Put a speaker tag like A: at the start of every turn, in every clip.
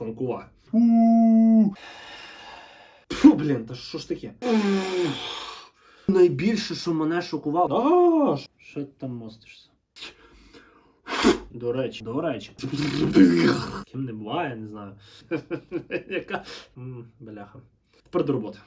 A: ханкуває. Фу, блін, та що ж таке? Найбільше, що мене шокувало. Що ти там мостишся? До речі, до речі. Ким не буває, не знаю. Яка. Бляха. Тепер до роботи.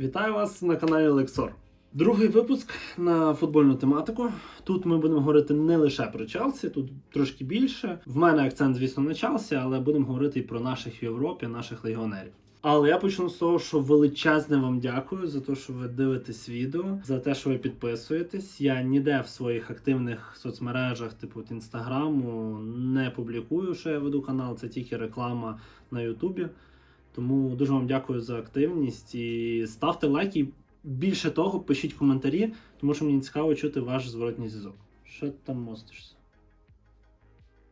A: Вітаю вас на каналі Лексор. Другий випуск на футбольну тематику. Тут ми будемо говорити не лише про Челсі, тут трошки більше. В мене акцент, звісно, на Челсі, але будемо говорити і про наших в Європі, наших легіонерів. Але я почну з того, що величезне вам дякую за те, що ви дивитесь відео, за те, що ви підписуєтесь. Я ніде в своїх активних соцмережах, типу інстаграму, не публікую, що я веду канал. Це тільки реклама на Ютубі. Тому дуже вам дякую за активність і ставте лайки. Більше того, пишіть коментарі, тому що мені цікаво чути ваш зворотній зв'язок. Що ти там мостишся?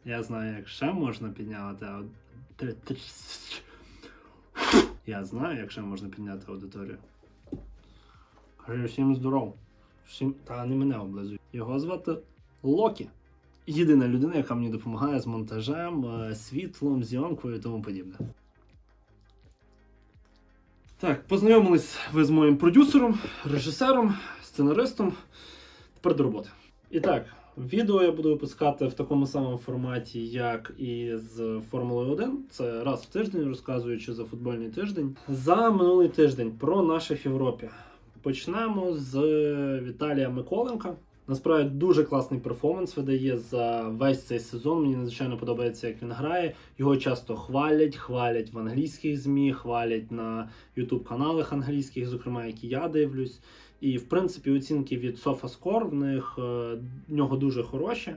A: Я знаю, як ще можна підняти. ау- Ти- ти- Я знаю, як ще можна підняти аудиторію. Кажу, всім здоров. Всім... Та не мене облизують. Його звати Локі. Єдина людина, яка мені допомагає з монтажем, е, світлом, зйомкою і тому подібне. Так, познайомились ви з моїм продюсером, режисером, сценаристом. Тепер до роботи. І так, відео я буду випускати в такому самому форматі, як і з Формулою 1. Це раз в тиждень, розказуючи за футбольний тиждень. За минулий тиждень про наших Європі. Почнемо з Віталія Миколенка. Насправді дуже класний перформанс видає за весь цей сезон. Мені надзвичайно подобається, як він грає. Його часто хвалять, хвалять в англійських ЗМІ, хвалять на ютуб-каналах англійських, зокрема, які я дивлюсь. І в принципі оцінки від SofaScore в них е, в нього дуже хороші.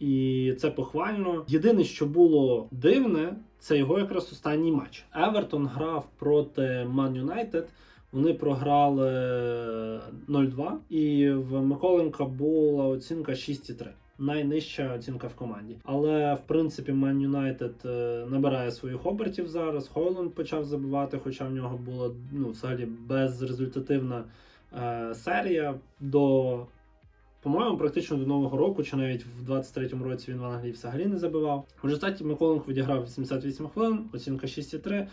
A: І це похвально. Єдине, що було дивне, це його якраз останній матч. Евертон грав проти Ман Юнайтед. Вони програли 0-2, і в Миколенка була оцінка 6,3. Найнижча оцінка в команді. Але в принципі Ман Юнайтед набирає своїх обертів зараз. Хойланд почав забивати, хоча в нього була ну, взагалі безрезультативна е, серія до. По-моєму, практично до нового року, чи навіть в 23-му році він в Англії взагалі не забивав. В результаті Миколенко відіграв 88 хвилин, оцінка 6,3.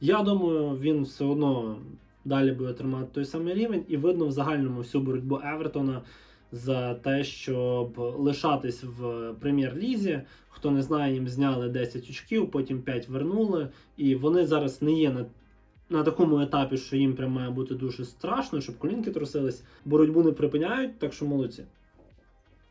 A: Я думаю, він все одно далі буде тримати той самий рівень, і видно в загальному всю боротьбу Евертона за те, щоб лишатись в прем'єр-лізі. Хто не знає, їм зняли 10 очків, потім 5 вернули. І вони зараз не є на, на такому етапі, що їм прям має бути дуже страшно, щоб колінки трусились. Боротьбу не припиняють, так що молодці.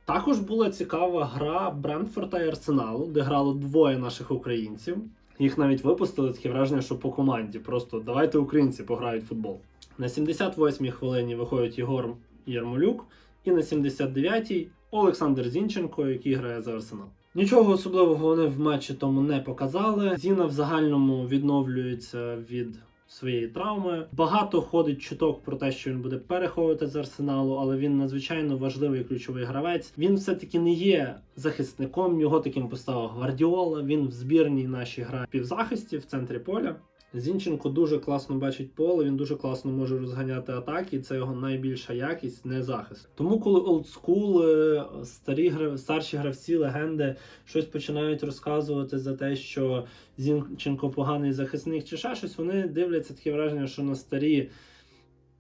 A: Також була цікава гра Брентфорда і Арсеналу, де грало двоє наших українців. Їх навіть випустили таке враження, що по команді. Просто давайте українці пограють в футбол. На 78-й хвилині виходить Єгор Єрмолюк, і на 79-й Олександр Зінченко, який грає за Арсенал. Нічого особливого вони в матчі тому не показали. Зіна в загальному відновлюється від своєї травми. Багато ходить чуток про те, що він буде переховувати з арсеналу, але він надзвичайно важливий ключовий гравець. Він все-таки не є захисником. Його таким поставив Гвардіола. Він в збірній нашій грає півзахисті в центрі поля. Зінченко дуже класно бачить поле, він дуже класно може розганяти атаки, і це його найбільша якість, не захист. Тому, коли олдскул, е, старі гра- старші гравці, легенди щось починають розказувати за те, що Зінченко поганий захисник чи ще щось, вони дивляться таке враження, що на старі.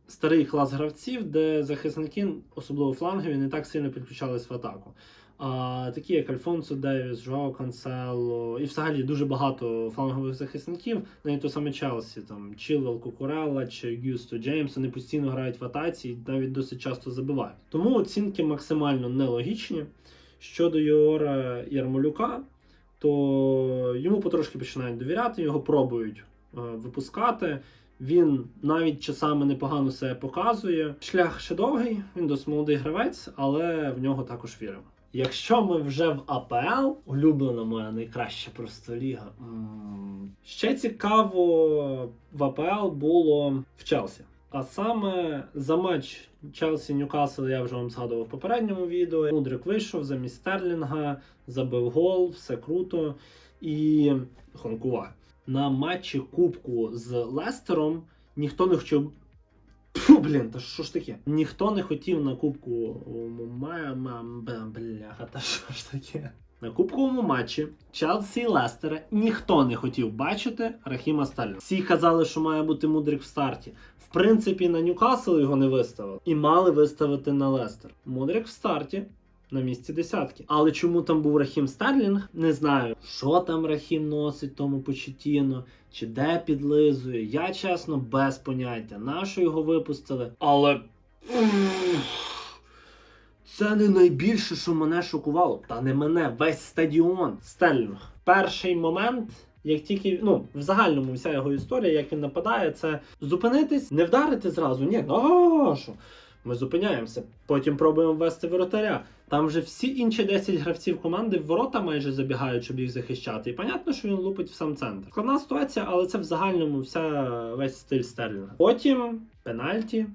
A: Старий клас гравців, де захисники, особливо флангові, не так сильно підключались в атаку. А такі як Альфонсо Девіс, Жоао Канцело і взагалі дуже багато флангових захисників, навіть то саме Челсі, там Чилвел Кукурелла чи Гюсто Джеймс, вони постійно грають в атаці і навіть досить часто забивають. Тому оцінки максимально нелогічні. Щодо Єора Ярмолюка, то йому потрошки починають довіряти, його пробують е, випускати. Він навіть часами непогано себе показує. Шлях ще довгий, він досить молодий гравець, але в нього також віримо. Якщо ми вже в АПЛ, улюблена моя найкраща просто ліга. Ще цікаво в АПЛ було в Челсі. А саме за матч Челсі Ньюкасл я вже вам згадував в попередньому відео. Мудрик вийшов замість Стерлінга, забив гол, все круто і Хонкува. На матчі Кубку з Лестером ніхто не хотів. Фу, блін, та що ж таке? Ніхто не хотів на кубку бляха, та що ж таке? На кубковому матчі Челсі і Лестера ніхто не хотів бачити Рахіма Сталіна. Всі казали, що має бути мудрик в старті. В принципі, на Ньюкасл його не виставили і мали виставити на Лестер. Мудрик в старті. На місці десятки. Але чому там був Рахім Стерлінг, не знаю. Що там Рахім носить тому Почетіно, чи де підлизує. Я чесно без поняття. Нащо його випустили? Але. Це не найбільше, що мене шокувало. Та не мене, весь стадіон. Стерлінг. Перший момент. Як тільки ну в загальному вся його історія, як він нападає, це зупинитись, не вдарити зразу. Ні, ну що? Ми зупиняємося. Потім пробуємо ввести воротаря. Там вже всі інші 10 гравців команди в ворота майже забігають, щоб їх захищати. І понятно, що він лупить в сам центр. Складна ситуація, але це в загальному вся весь стиль Стерлінга. Потім пенальті.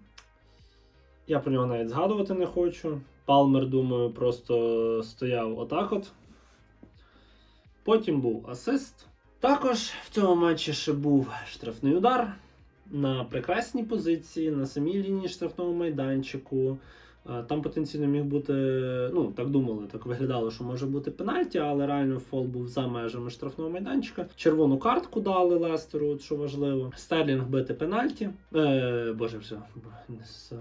A: Я про нього навіть згадувати не хочу. Палмер, думаю, просто стояв отак от. Потім був асист. Також в цьому матчі ще був штрафний удар на прекрасній позиції, на самій лінії штрафного майданчику. Е, Там потенційно міг бути, ну так думали, так виглядало, що може бути пенальті, але реально фол був за межами штрафного майданчика. Червону картку дали Лестеру, що важливо. Стерлінг бити пенальті. Е, боже, все.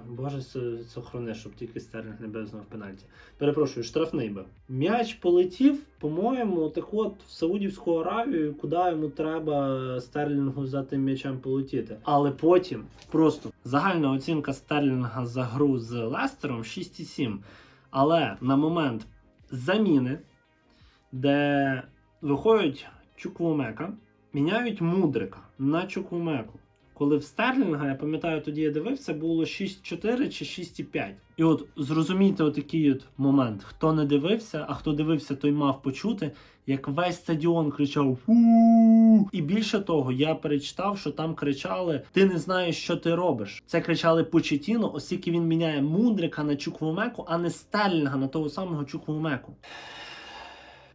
A: Боже, сохрони, щоб тільки Стерлінг не бив знов пенальті. Перепрошую, штрафний бив. М'яч полетів, по-моєму, так от в Саудівську Аравію, куди йому треба Стерлінгу за тим м'ячем полетіти. Але потім просто загальна оцінка Стерлінга за гру з Лестером 6,7. Але на момент заміни, де виходять Чуквумека, міняють Мудрика на Чуквумеку. Коли в Стерлінга, я пам'ятаю, тоді я дивився, було 6-4 чи 6,5. І от зрозумійте отакий от момент. Хто не дивився, а хто дивився, той мав почути, як весь стадіон кричав фу. І більше того, я перечитав, що там кричали: Ти не знаєш, що ти робиш. Це кричали Почетіно, оскільки він міняє Мудрика на Чуквумеку, а не Стерлінга на того самого Чуквумеку.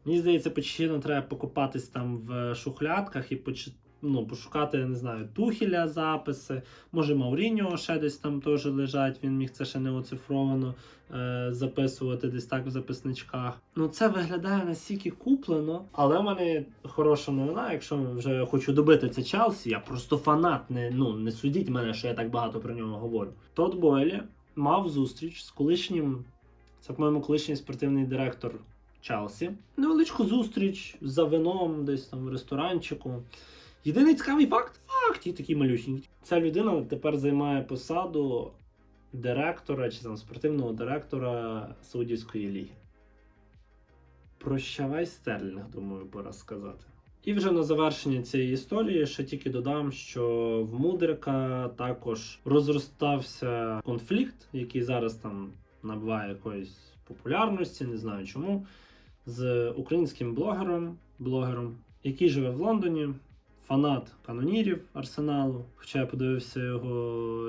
A: Мені здається, Почетіно треба покопатись там в шухлядках і поч... ну, пошукати, я не знаю, Тухіля записи. Може, Мауріньо ще десь там теж лежать, він міг це ще не оцифровано е, записувати десь так в записничках. Ну, це виглядає настільки куплено, але в мене хороша новина, якщо вже хочу добити це Челсі, я просто фанат, не, ну, не судіть мене, що я так багато про нього говорю. Тодд Бойлі мав зустріч з колишнім, це, по-моєму, колишній спортивний директор Челсі. Невеличку зустріч за вином, десь там в ресторанчику. Єдиний цікавий факт, факт, і такий малюсінький. Ця людина тепер займає посаду директора чи там спортивного директора Саудівської ліги. Прощавай Стерлінг, думаю, пора сказати. І вже на завершення цієї історії ще тільки додам, що в Мудрика також розростався конфлікт, який зараз там набуває якоїсь популярності, не знаю чому, з українським блогером, блогером, який живе в Лондоні, фанат канонірів Арсеналу. Хоча я подивився його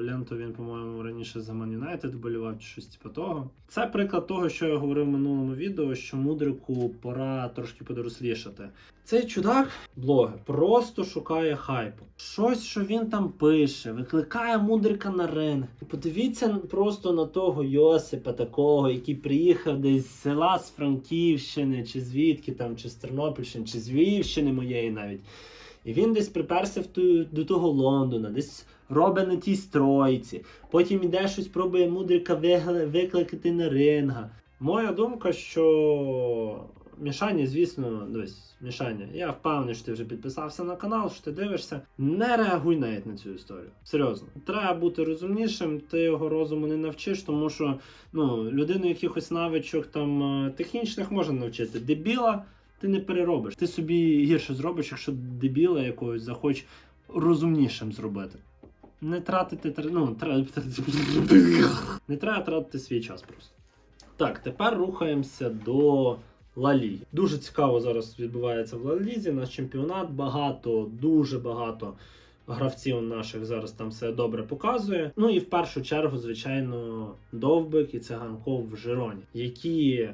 A: ленту, він, по-моєму, раніше за Man United болівав чи щось типу того. Це приклад того, що я говорив в минулому відео, що мудрику пора трошки подорослішати. Цей чудак, блогер, просто шукає хайпу. Щось, що він там пише, викликає мудрика на ринг. Подивіться просто на того Йосипа такого, який приїхав десь з села з Франківщини, чи звідки там, чи з Тернопільщини, чи з Львівщини моєї навіть. І він десь приперся в ту, до того Лондона, десь робить на тій стройці. Потім іде щось пробує мудрика викликати на ринга. Моя думка, що Мішані, звісно, дивись, Мішаня, я впевнений, що ти вже підписався на канал, що ти дивишся. Не реагуй навіть на цю історію. Серйозно, треба бути розумнішим, ти його розуму не навчиш, тому що ну, людину якихось навичок там е, технічних можна навчити. Дебіла ти не переробиш. Ти собі гірше зробиш, якщо дебіла якогось захоч розумнішим зробити. Не тратити ну, не треба тратити свій час просто. Так, тепер рухаємося до Ла Ліги. Дуже цікаво зараз відбувається в Ла Лізі. Наш чемпіонат багато, дуже багато гравців наших зараз там все добре показує. Ну і в першу чергу, звичайно, Довбик і Циганков в Жироні, які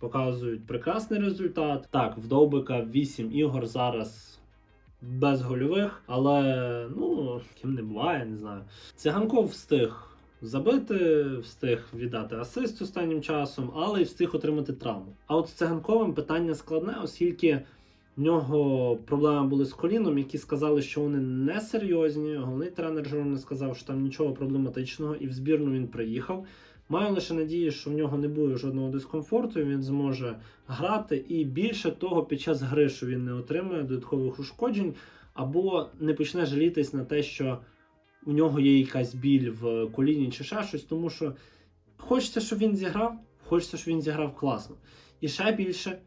A: показують прекрасний результат. Так, в Довбика 8 ігор зараз без гольових, але ну ким не буває, не знаю. Циганков встиг забити, встиг віддати асист останнім часом, але й встиг отримати травму. А от з циганковим питання складне, оскільки. В нього проблеми були з коліном, які сказали, що вони не серйозні. Головний тренер Жирони сказав, що там нічого проблематичного, і в збірну він приїхав. Маю лише надію, що в нього не буде жодного дискомфорту, він зможе грати. І більше того, під час гри, що він не отримує додаткових ушкоджень, або не почне жалітись на те, що у нього є якась біль в коліні чи ще щось, тому що хочеться, щоб він зіграв, хочеться, щоб він зіграв класно. І ще більше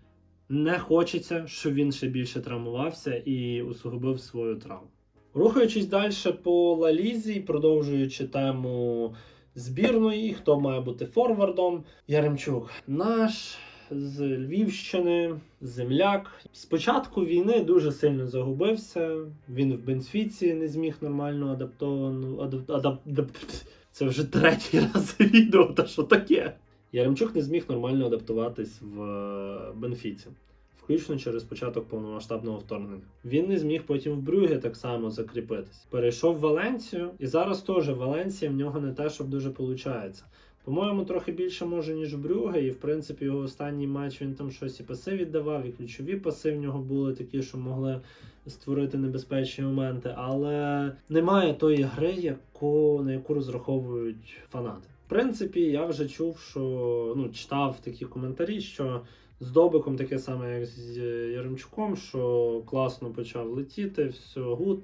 A: не хочеться, щоб він ще більше травмувався і усугубив свою травму. Рухаючись далі по Лалізі, продовжуючи тему збірної, хто має бути форвардом, Яремчук наш. З Львівщини, земляк. З початку війни дуже сильно загубився. Він в Бенфіці не зміг нормально адаптовано. Адап, адап, адап, це вже третій раз відео, та що таке? Яремчук не зміг нормально адаптуватись в е, Бенфіці, включно через початок повномасштабного вторгнення. Він не зміг потім в Брюге так само закріпитись. Перейшов в Валенцію, і зараз теж Валенція в нього не те, щоб дуже виходить. По-моєму, трохи більше може, ніж Брюге, і в принципі його останній матч він там щось і паси віддавав, і ключові паси в нього були такі, що могли створити небезпечні моменти, але немає тої гри, яку, на яку розраховують фанати. В принципі, я вже чув, що ну, читав такі коментарі, що з Добиком таке саме, як з Яремчуком, що класно почав летіти, все гуд,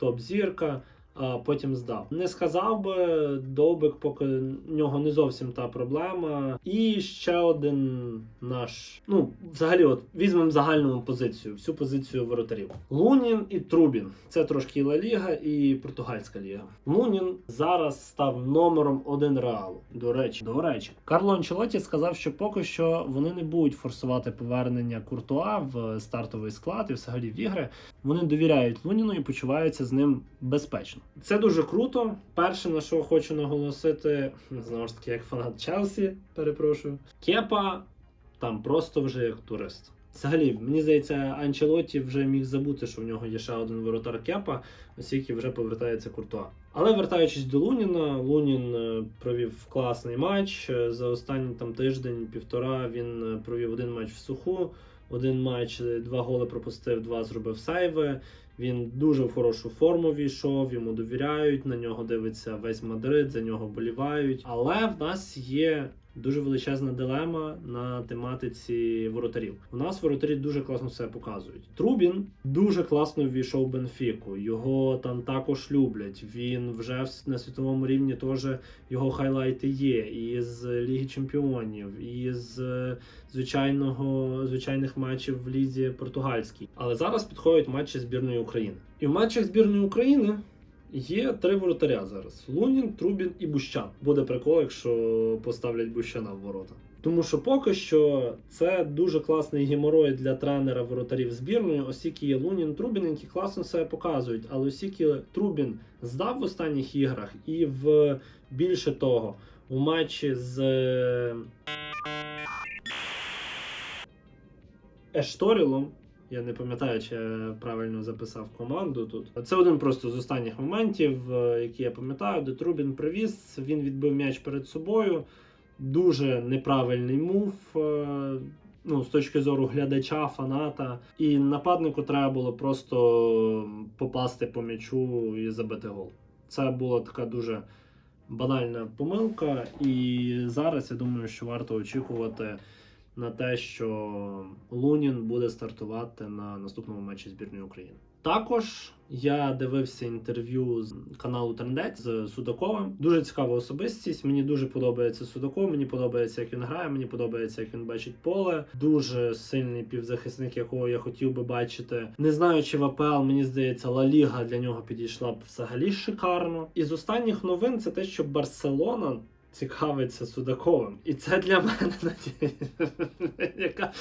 A: топ-зірка, а потім здав. Не сказав би, Довбик, поки в нього не зовсім та проблема. І ще один наш. Ну, взагалі, от візьмемо загальну позицію, всю позицію воротарів. Лунін і Трубін. Це трошки Ла Ліга, і Португальська ліга. Лунін зараз став номером один реалу. До речі, до речі, Карло Анчелоті сказав, що поки що вони не будуть форсувати повернення Куртуа в стартовий склад і взагалі в ігри. Вони довіряють Луніну і почуваються з ним безпечно. Це дуже круто. Перше, на що хочу наголосити, знову ж таки, як фанат Челсі, перепрошую, Кепа там просто вже як турист. Взагалі, мені здається, Анчелоті вже міг забути, що в нього є ще один воротар Кепа, оскільки вже повертається Куртуа. Але вертаючись до Луніна, Лунін е, провів класний матч. Е, За останній там тиждень-півтора він е, провів один матч в суху, один матч, два голи пропустив, два зробив сейви. Він дуже в хорошу форму війшов, йому довіряють, на нього дивиться весь Мадрид, за нього болівають. Але в нас є дуже величезна дилема на тематиці воротарів. У нас воротарі дуже класно все показують. Трубін дуже класно ввійшов в Бенфіку. Його там також люблять. Він вже на світовому рівні теж його хайлайти є. І з Ліги Чемпіонів, і з е, звичайного звичайних матчів в лізі португальській. Але зараз підходять матчі збірної України. І в матчах збірної України є три воротаря зараз: Лунін, Трубін і Бущан. Буде прикол, якщо поставлять Бущана в ворота. Тому що поки що це дуже класний геморой для тренера воротарів збірної, оскільки є Лунін Трубін, які класно себе показують. Але оскільки Трубін здав в останніх іграх, і в більше того, у матчі з е, Ешторілом. Я не пам'ятаю, чи я правильно записав команду тут. Це один просто з останніх моментів, е, які я пам'ятаю, де Трубін привіз. Він відбив м'яч перед собою. Дуже неправильний мув. е, Ну, з точки зору глядача, фаната. І нападнику треба було просто попасти по м'ячу і забити гол. Це була така дуже банальна помилка. І зараз я думаю, що варто очікувати на те, що Лунін буде стартувати на наступному матчі збірної України. Також я дивився інтерв'ю з каналу Трендець з Судаковим. Дуже цікава особистість. Мені дуже подобається Судаков. Мені подобається, як він грає. Мені подобається, як він бачить поле. Дуже сильний півзахисник, якого я хотів би бачити. Не знаю, чи в АПЛ, мені здається, Ла Ліга для нього підійшла б взагалі шикарно. І з останніх новин це те, що Барселона цікавиться Судаковим. І це для мене яка,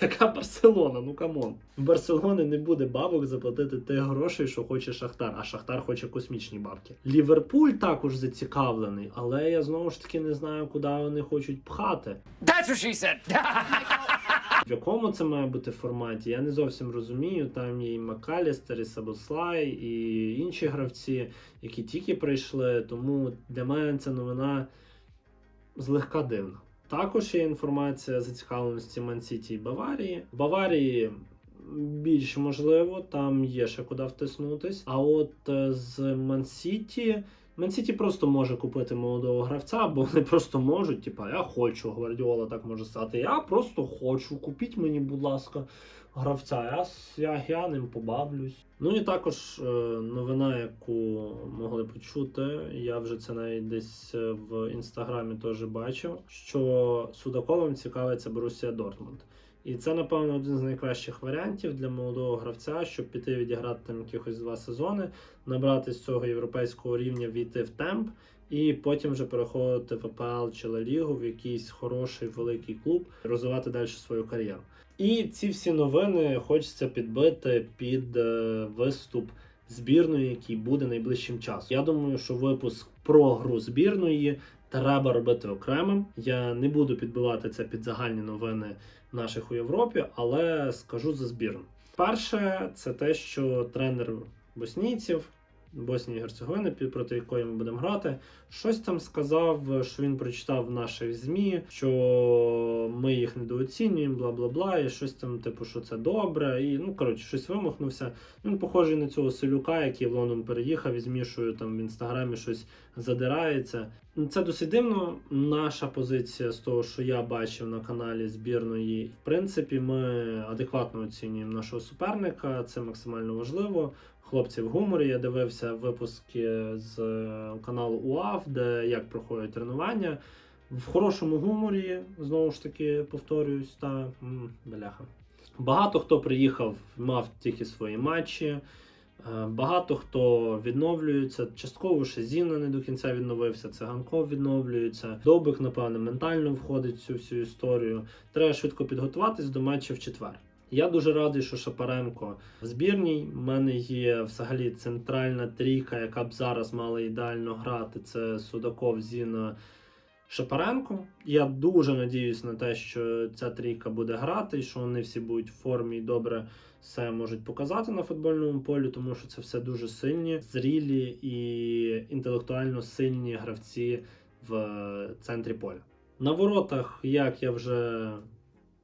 A: яка Барселона? Ну камон. В Барселони не буде бабок заплатити тих грошей, що хоче Шахтар, а Шахтар хоче космічні бабки. Ліверпуль також зацікавлений, але я знову ж таки не знаю, куди вони хочуть пхати.
B: That's what she said.
A: В якому це має бути форматі, я не зовсім розумію. Там є і Макалістер, і Сабослай, і інші гравці, які тільки прийшли. Тому для мене ця новина злегка дивна. Також є інформація зацікавленості Ман-Сіті і Баварії. Баварії більш можливо, там є ще куди втиснутись. А от е, з Ман-Сіті. Ман-Сіті просто може купити молодого гравця, бо вони просто можуть, типа, я хочу, Гвардіола так може стати. Я просто хочу, купіть мені, будь ласка, гравця. Я, я, я ним побавлюсь. Ну і також е, новина, яку могли почути. Я вже це навіть десь е, в інстаграмі теж бачив, що Судаковим цікавиться Борусія Дортмунд. І це, напевно, один з найкращих варіантів для молодого гравця, щоб піти відіграти там якихось два сезони, набрати з цього європейського рівня, війти в темп, і потім вже переходити в АПЛ чи Ла Лігу в якийсь хороший великий клуб, розвивати далі свою кар'єру. І ці всі новини хочеться підбити під е, виступ збірної, який буде найближчим часом. Я думаю, що випуск про гру збірної треба робити окремим. Я не буду підбивати це під загальні новини наших у Європі, але скажу за збірну. Перше, це те, що тренер боснійців. Боснії і Герцеговини, проти якої ми будемо грати, щось там сказав, що він прочитав в наших ЗМІ, що ми їх недооцінюємо, бла бла бла, і щось там, типу, що це добре. І ну коротше, щось вимахнувся. Він похожий на цього селюка, який в Лондон переїхав і змішує там в інстаграмі щось задирається. Ну, Це досить дивно. Наша позиція з того, що я бачив на каналі збірної, в принципі, ми адекватно оцінюємо нашого суперника. Це максимально важливо. Хлопці в гуморі. Я дивився випуски з е, каналу УАВ, де як проходять тренування. В хорошому гуморі, знову ж таки, повторююсь, та бляха. Багато хто приїхав, мав тільки свої матчі. Е, Багато хто відновлюється. Частково ще Зіна не до кінця відновився. Циганков відновлюється. Довбик, напевно, ментально входить в цю всю історію. Треба швидко підготуватись до матчу в четвер. Я дуже радий, що Шапаренко в збірній. У мене є взагалі центральна трійка, яка б зараз мала ідеально грати. Це Судаков, Зіна, Шапаренко. Я дуже надіюсь на те, що ця трійка буде грати, і що вони всі будуть в формі і добре все можуть показати на футбольному полі, тому що це все дуже сильні, зрілі і інтелектуально сильні гравці в центрі поля. На воротах, як я вже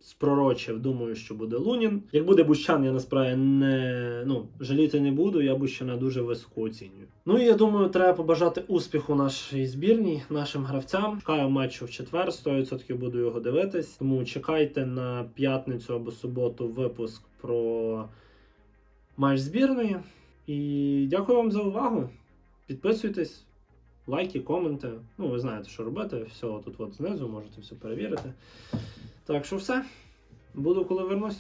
A: спророчив, думаю, що буде Лунін. Як буде Бущан, я насправді не ну, жаліти не буду. Я Бущана дуже високо оцінюю. Ну і я думаю, треба побажати успіху нашій збірній, нашим гравцям. Чекаю матчу в четвер, 100% буду його дивитись. Тому чекайте на п'ятницю або суботу випуск про матч збірної. І дякую вам за увагу. Підписуйтесь, лайки, коменти. Ну, ви знаєте, що робити. Все тут от знизу, можете все перевірити. Так що все. Буду, коли вернусь.